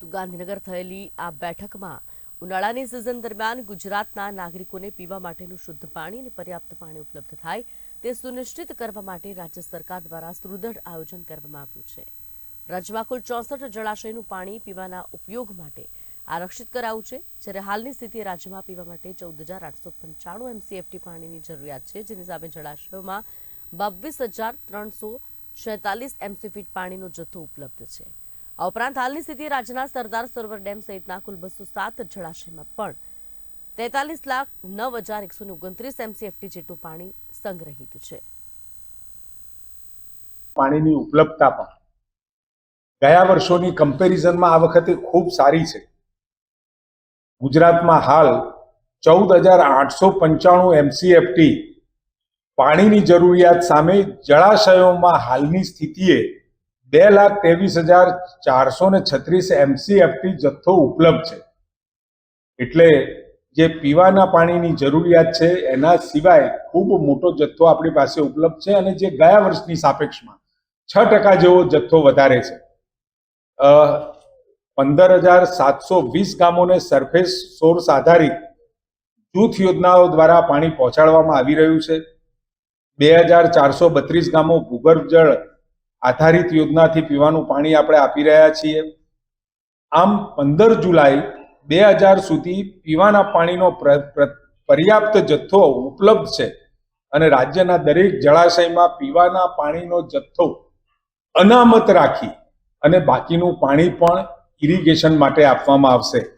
તો ગાંધીનગર થયેલી આ બેઠકમાં ઉનાળાની સિઝન દરમિયાન ગુજરાતના નાગરિકોને પીવા માટેનું શુદ્ધ પાણી અને પર્યાપ્ત પાણી ઉપલબ્ધ થાય તે સુનિશ્ચિત કરવા માટે રાજ્ય સરકાર દ્વારા સુદૃઢ આયોજન કરવામાં આવ્યું છે. રાજ્યમાં કુલ ચોસઠ જળાશયનું પાણી પીવાના ઉપયોગ માટે આરક્ષિત કરાયું છે, જ્યારે હાલની સ્થિતિએ રાજ્યમાં પીવા માટે ચૌદ હજાર આઠસો પંચાણું એમસીએફટી પાણીની જરૂરિયાત છે, જેની સામે જળાશયોમાં બાવીસ હજાર ત્રણસો છેતાલીસ એમસીફીટ પાણીનો જથ્થો ઉપલબ્ધ છે. આ ઉપરાંત હાલની સ્થિતિએ રાજ્યના સરદાર સરોવર ડેમ સહિતના કુલ બસો સાત જળાશયમાં પણ તેતાલીસ લાખ નવ હજાર એકસો ઓગણત્રીસ એમસીએફટી જેટલું પાણી સંગ્રહિત છે. પાણીની ઉપલબ્ધતા પણ ગયા વર્ષોની કમ્પેરિઝનમાં આ વખતે ખૂબ સારી છે. ગુજરાતમાં હાલ ચૌદ હજાર આઠસો પંચાણું એમસીએફટી પાણીની જરૂરિયાત સામે જળાશયોમાં હાલની સ્થિતિએ બે લાખ ત્રેવીસ હજાર ચારસો ને છત્રીસ એમસીએફટી જથ્થો ઉપલબ્ધ છે. એટલે જે પીવાના પાણીની જરૂરિયાત છે, એના સિવાય ખૂબ મોટો જથ્થો આપણી પાસે ઉપલબ્ધ છે અને જે ગયા વર્ષની સાપેક્ષમાં છ ટકા જેવો જથ્થો વધારે છે. પંદર હજાર સાતસો વીસ ગામોને સરફેસ સોર્સ આધારિત જૂથ યોજનાઓ દ્વારા પાણી પહોંચાડવામાં આવી રહ્યું છે. બે હજાર ચારસો બત્રીસ ગામો ભૂગર્ભ જળ આધારિત યોજનાથી પીવાનું પાણી આપણે આપી રહ્યા છીએ. આમ પંદર જુલાઈ બે હજાર સુધી પીવાના પાણીનો પ્ર- પ્ર- પર્યાપ્ત જથ્થો ઉપલબ્ધ છે અને રાજ્યના દરેક જળાશયમાં પીવાના પાણીનો જથ્થો અનામત રાખી અને બાકીનું પાણી પણ ઇરિગેશન માટે આપવામાં આવશે.